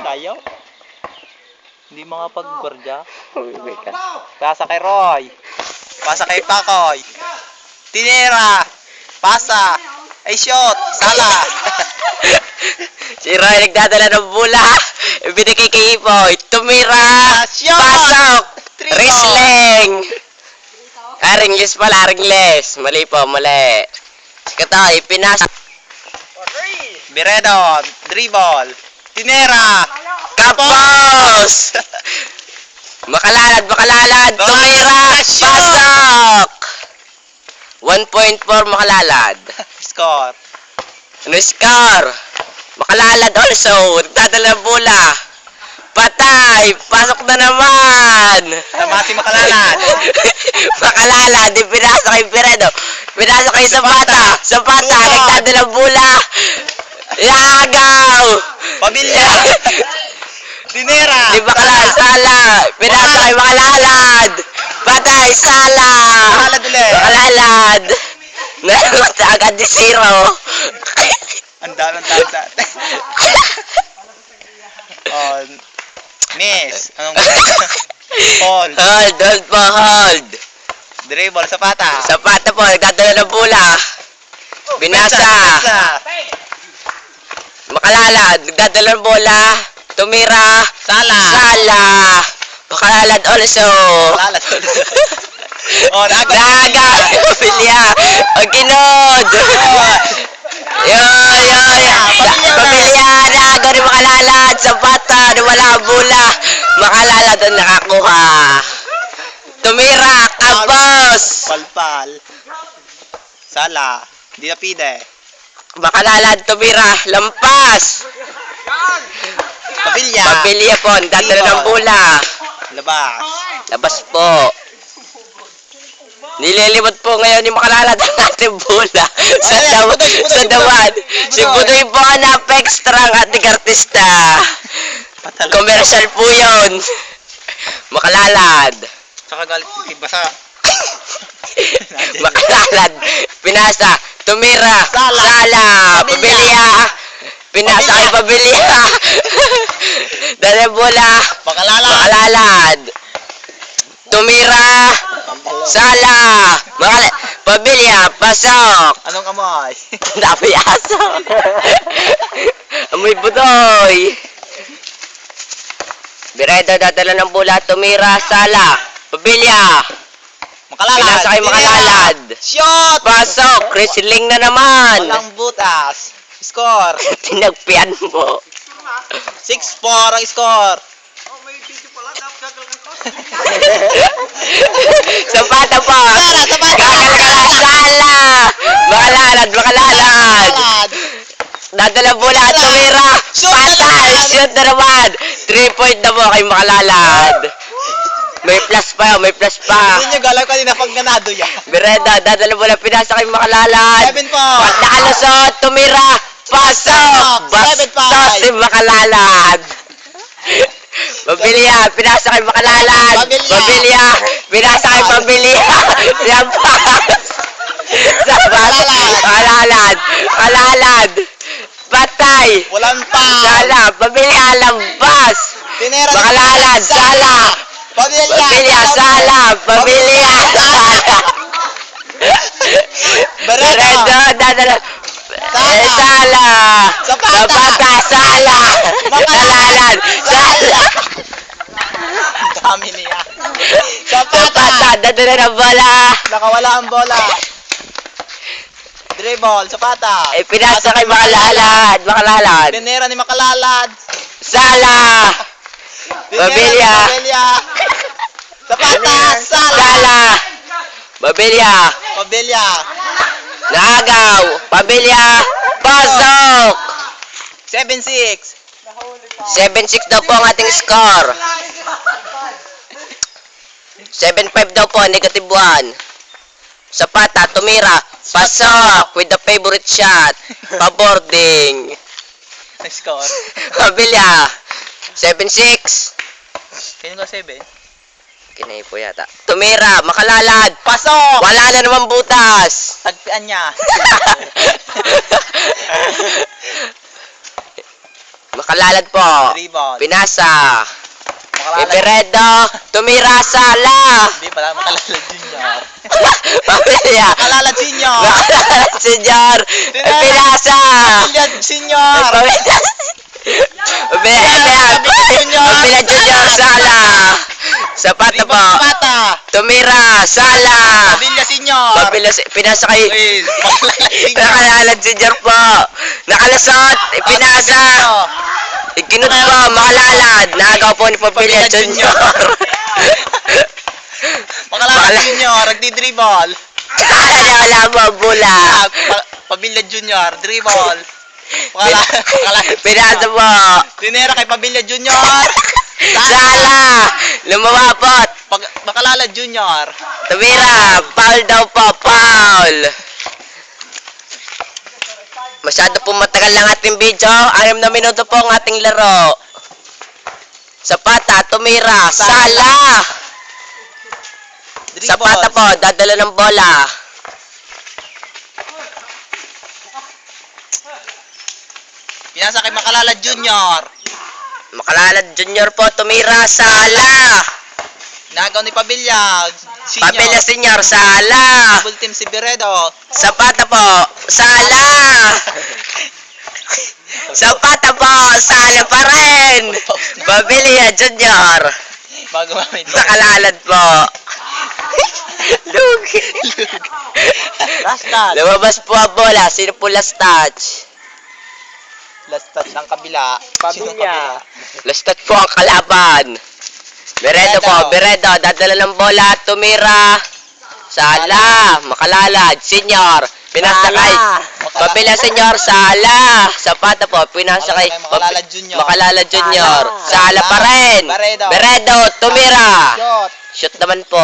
Tayo. Hindi mga paggwardya. Uwi ka. Pasa kay Roy. Pasa kay Pakoy. Tinera. Pasa. Ay shot. Sala. Si Roy nagdadala ng bula. Ibinigay kay Ipoy. Tumira. Pasok. Wrestling. Ah, ringles pala, ringles. Mali po, mali. Katoy, pinas. Biredo. Dribble. Tinera. Kapos! Makalalad, makalalad. Tumira. Pasok. 1.4 makalalad. Score. Ano score? Makalalad also. Nagdadala ng bola. Patay! Pasok na naman! Tamati makalalad. makalalad! Di pinasa kay Piredo. Pinasa kay Zapata. Zapata! Nagdadala bola. Lagaw! Pamilya. Tinera. Di makalalad. Sala! Pinasa kay makalalad. Patay! Sala! Makalalad ulit. Makalalad! Nalimata agad di zero. Ang sa atin. oh, miss. Anong Hold. Hold, hold po, hold. Dribble sa pata. Sapata po, nagdadala ng bola. Binasa. Binasa. Makalalad, nagdadala ng bola. Tumira. Sala. Sala. Makalalad also. Lalat. oh, naga. Daga. Pilya. Ang kinod. Yo, yo, yo. Pamilya. Pamilya. Daga rin makalalad. Sapata. Wala bola. Makalalad ang nakakuha. Tumira. Kapos. Palpal. Sala. Di na pide. Makalalad. Tumira. Lampas. Pamilya. Pamilya po. Nagdadala ng bola. Labas. Labas po. Nililimot po ngayon yung makalalad ang ating bola sa, daw, sa dawan. Si Budoy po ang napa-extra ang ating artista. Commercial po yun. Makalalad. Saka galit. Basa. Makalalad. Pinasa. Tumira. Sala. Sala. Pabilia. Pinasa kay Pabilia. Dala bola. Pakalala. Makalalad. Tumira. Sala. Makala Pabilia. Pasok. Anong amoy? Dami aso. Amoy budoy. Biredo dadala ng bola. Tumira. Sala. Pabilia. Makalalad. Pinasa kay Makalalad. Shot! Pasok. Wrestling na naman. Walang butas. Score. Tinagpian mo. 6-4 ang score. Sapata po. Sala, sapata. Kakalkala. Sala. Makalalad. Makalalad. Dadala bola at tumira. Shoot na naman. Shoot na naman. 3 point na po kay Makalalad. May plus pa. May plus pa. Hindi nyo galaw kanina pag ganado yan. Bereda. Dadala bola. Pinasa kay Makalalad. 7 po. Nakalusot. Tumira. Pasok. Seven Bastos five. si Makalalad. Pabilia, pinasa kay Makalalad. Pabilia. Pabilia, pinasa kay Pabilia. Lampas. Sabat. Makalalad. Makalalad. Patay. Walang pa. Sala, Pabilia, lambas. Tinera. Makalalad, sala. Pamilya. Pabilia, sala. Pabilia, sala. Bereda, dadala. Eh, sala. Zapata. Zapata, sala. Makalalad, sala. Dami niya. Sapata. dadala ng bola. Nakawala ang bola. Dribble. Sapata. Eh, pinasa kay Makalalad. Makalalad. Tinera ni Makalalad. Sala. Pamilya. Pamilya. Sapata. Sala. Sala. Babilya. Pamilya. Naagaw. Pabilya. Pasok. 7-6. 7-6 daw po ang ating score. 7-5 daw po, negative 1. Sapata, tumira. Pasok with the favorite shot. Paboarding. Score. Pabilya. 7-6. Kaya ko 7. Kinay po yata. Tumira, makalalad. Pasok! Wala na naman butas. Tagpian niya. Makalalad po. Dribble. Pinasa. Makalala. Iberedo. Tumira sala. Hindi pala, makalala junior. Pamilya. Makalala senior. Makalalad senyor. Pinasa. Pamilya senior. Pamilya. Pamilya. Pamilya junior sala. Sapat na po. Pata. Tumira sala. Pamilya senior. Pamilya, pinasa kay Uy, makalala senior. Nakalalad po. Nakalasot. Ipinasa. Ikinut po. Makalalad. Nagaw po ni Pamilya Junior. Makalala Makala- junior. Nagdi-dribble. Kaya wala mo bula. Pa- Pamilya junior. Dribble. Makalala. Makalala. Pinasa po. Dinera kay Pamilya junior. Sala. Lumawapot. Pag, makalala junior. Tumira. Foul daw po. Foul. Masyado po matagal lang ating video. Anim na minuto po ang ating laro. Sapata, tumira, sala. Sapata po, dadala ng bola. Pinasa kay Makalala junior. Makalalad Junior po, tumira, sala. Nagaw ni Pamilya. Senior. Pamilya Senior, sala. Double team si Beredo. Sapata po, sala. Sapata po, sala pa rin. Pamilya Junior. Bago mamay Nakalalad po. Lugi. Last touch. Lumabas po ang bola. Sino po last touch? Last touch ng kabila. Sino kabila? Last touch po ang kalaban. Beredo po, Beredo. Dadala ng bola. Tumira. Sala. Makalalad. Senior. Pinasa kay. Pabila Senior. Sala. Sapata po. Pinasa kay. Makalala Junior. Makalala Junior. Sala pa rin. Beredo. Beredo. Tumira. Shot. Shoot naman po.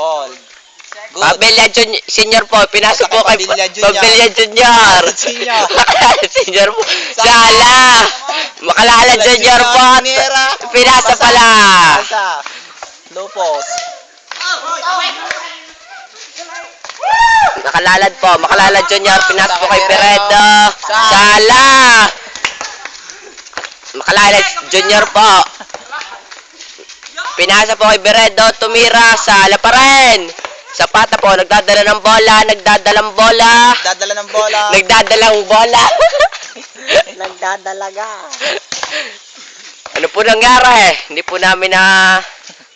Hold. Good. Pabilia Junior, Senior po, pinasa po kay Pabilia Junior. Pabilia Junior. Senior. Senior po. Sala. Makalala Junior po. Nera. Pinasa pala. Post. Nakalalad po. Makalala Junior, pinasa po kay Peredo. Sala. Makalala Junior po. Pinasa po kay Beredo, tumira, sala pa rin. Sapata po, nagdadala ng bola, nagdadalang bola. Dadala ng bola. Nagdadalang bola. Nagdadalaga. ano po nangyari? Hindi po namin na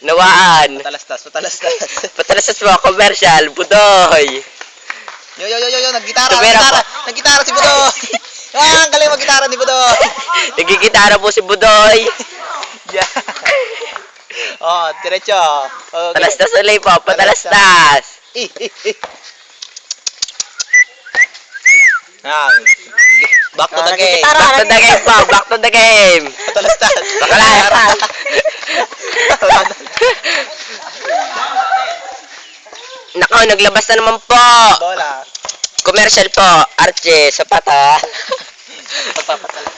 nawaan. Patalastas, patalastas. Patalasas po, commercial, budoy. Yo, yo, yo, yo, yo, naggitara, Tumira naggitara. Naggitara si Budo. ah, ang galing maggitara ni Budo. Nagigitara po si Budoy. yeah. Oh, diretso. Okay. Patalastas ulit po, patalastas. Ah, back to the game. Back to the game po, back to the game. Patalastas. Bakalastas. Nako, naglabas na naman po. Bola. Commercial po, Archie, sapata. Pagpapatalastas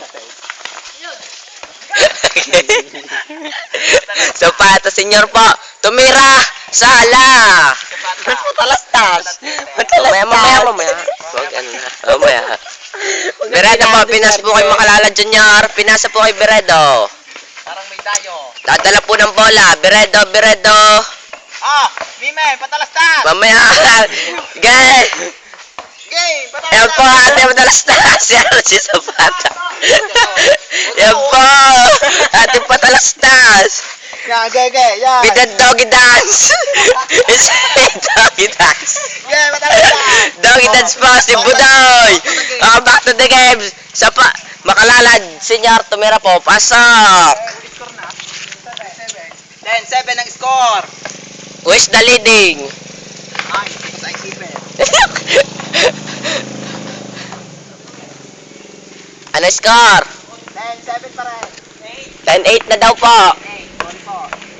sapata, senyor po. Tumira, sala. Patalastas. Mamaya, mamaya, mamaya. Wag, ano na. Mamaya. Beredo po, pinas po kay Makalala Junior. Pinasa po kay Beredo. Parang may dayo. Dadala po ng bola. Beredo, Beredo. Ah, Mime, patalastas. Mamaya. Gay. Yan po, patalastas. ate madalas na si Archie Zapata. Yan po, ate patalastas. Gay, gay, yan. With the doggy dance. It's doggy dance. Game, patalastas. Doggy dance po si Budoy. Ah, back to the game. Sa pa, makalalad, senyor, tumira po, pasok. 10-7 ang score. Who is the leading? Ay, sa keeper. ano score? 10-7 pa rin. 10-8 na daw po.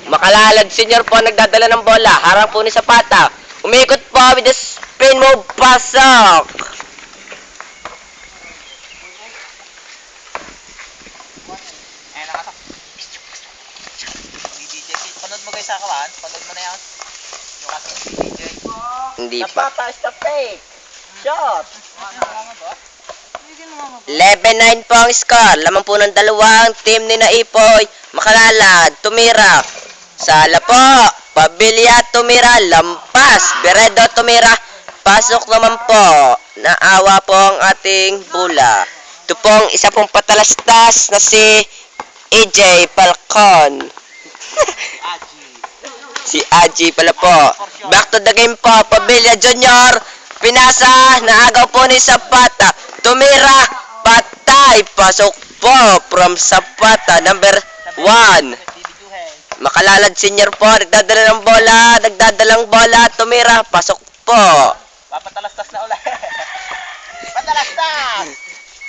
Makalalad senior po nagdadala ng bola. Harang po ni Zapata. Umikot po with the spin move. Pasok. Eh, panood mo guys sa kawan? Panood mo na yan. Yung ating DJ. Hindi pa. the fake. Shot. 11-9 po ang score. Lamang po ng dalawang team ni Naipoy. Makalalad, tumira. Sala po. Pabilya, tumira. Lampas. Beredo, tumira. Pasok naman po. Naawa po ang ating bula. Ito pong isa pong patalastas na si AJ Falcon. si Aji pala po. Back to the game po. Pabilya Junior. Pinasa. Naagaw po ni Zapata. Tumira. Patay. Pasok po from Zapata. Number 1. Makalalad senior po. Nagdadala ng bola. Nagdadalang bola. Tumira. Pasok po. Papatalastas na ulit. Patalastas!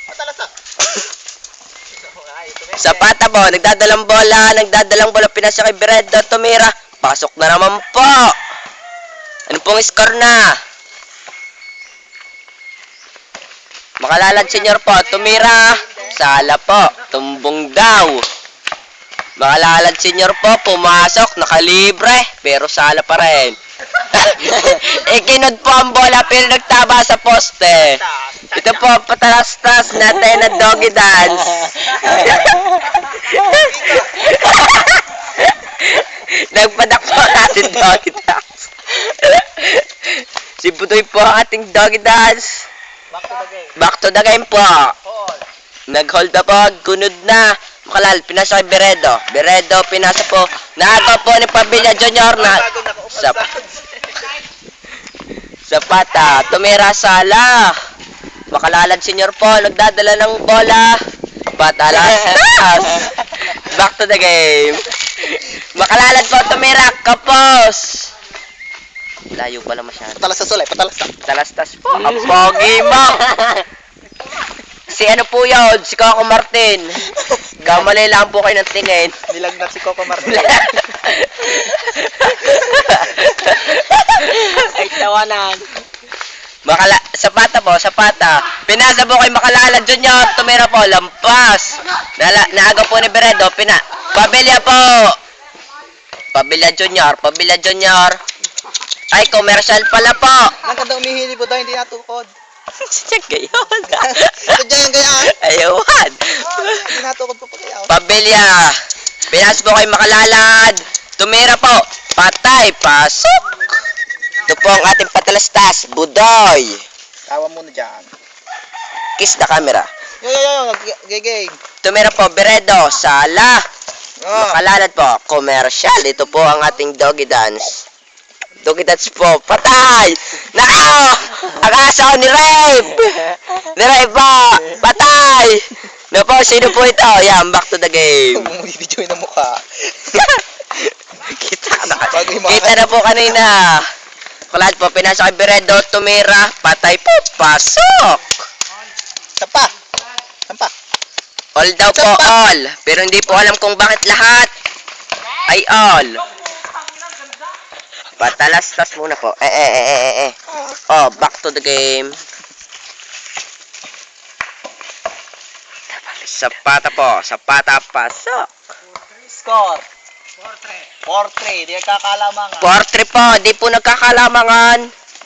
Patalastas! Zapata po. Nagdadalang bola. Nagdadalang bola. Pinasa kay Beredo. Tumira. Pasok na naman po. Ano pong score na? Makalalad senior po. Tumira. Sala po. Tumbong daw. Makalalad senior po. Pumasok. Nakalibre. Pero sala pa rin. Ikinod po ang bola pero nagtaba sa poste. Ito po patalastas natin na doggy dance. Nagpadak po natin doggy dance. si Budoy po ang ating doggy dance. Back to the game. Back to the game po. Hold. Nag-hold na po, gunod na. Makalal, pinasa kay Beredo. Beredo, pinasa po. Naagaw po ni Pabilla Junior na sa. Zapata, tumira sala. Makalalad senior po, nagdadala ng bola. Patalastas. Back to the game. Makalalad po, tumira, kapos. Layo pala masyado. Patalastas ulit, patalastas. Talastas po. Ang pogi mo. Si ano po yun? Si Coco Martin. Kamali lang po kayo ng tingin. Nilagnat si Coco Martin. Ay, tawanan. Makala, sapata po, sapata. Pinasa po kay Makalala Junior, tumira po, lampas. Nala, naaga po ni Beredo, pina, pabilya po. Pabilya Junior, pabilya Junior. Ay, commercial pala po. Ang ganda umihili po daw, hindi natukod. Siya gayon. Dyan yung gayaan. Ayawan. Hindi natukod po po kayo. Pabilya. Pinas po kay Makalalad. Tumira po. Patay. Pasok. Ito po ang ating patalastas. Budoy. Tawa muna dyan. Kiss the camera. Yo, yo, yo, gay, Tumira po. Beredo. Sala. Oh. Makalalad po. Commercial. Ito po ang ating doggy dance. Doggy dance po. Patay! Nako! Ang aso ni Rape! Ni Rape po! Patay! Na po, sino po ito? Yan, back to the game. Bumibidyo ng mukha. kita na. Kita na po kanina. Kulad po, pinasa kay Beredo, tumira, patay po, pasok! Sampa. Sampa. All daw po, all. Pero hindi po alam kung bakit lahat ay all. Patalastas muna po. Eh, eh, eh, eh, eh. Oh, back to the game. Sapata po. Sapata pasok. Score. 4-3. Di kakalaman. 4-3 po. Di po nagkakalamangan.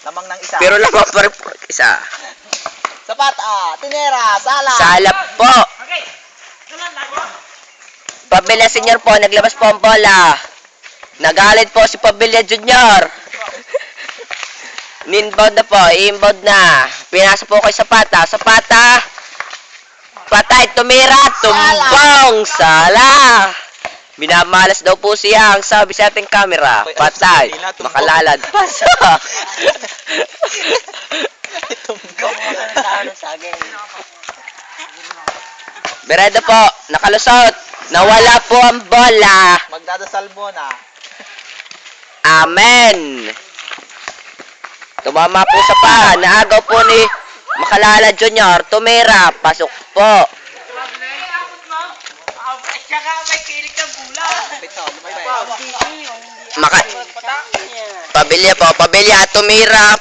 Lamang ng isa. Pero lamang pa rin po isa. Sapat ah. Tinera. Sala. Salap po. Pabila senior po, naglabas po ang bola. Nagalit po si Pabila junior. Ninbound na po, inbound na. Pinasa po kay Sapata. Sapata. Patay, tumira, tumbong, sala. Binamalas daw po siya ang sabi sa ating camera. Patay, makalalad. Beredo po, nakalusot. Nawala po ang bola. Magdadasal muna. Amen. Tumama po sa pa. Naagaw po ni Makalala Junior. Tumira. Pasok po. Maka Pabilya po. Pabilya. Tumira.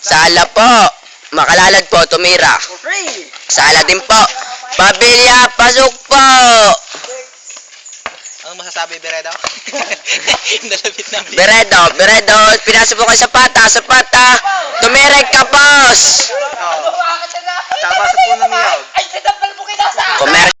Sala po. Makalalad po. Tumira. Sala din po. Pabilya. Pasok po masasabi, Beredo? Nalabit na. Beredo, Beredo, pinasubukan sa pata, sa pata. Tumirek ka, boss! Oo. Tama sa puno niya. Ay, sinampal mo kita sa akin! Kumer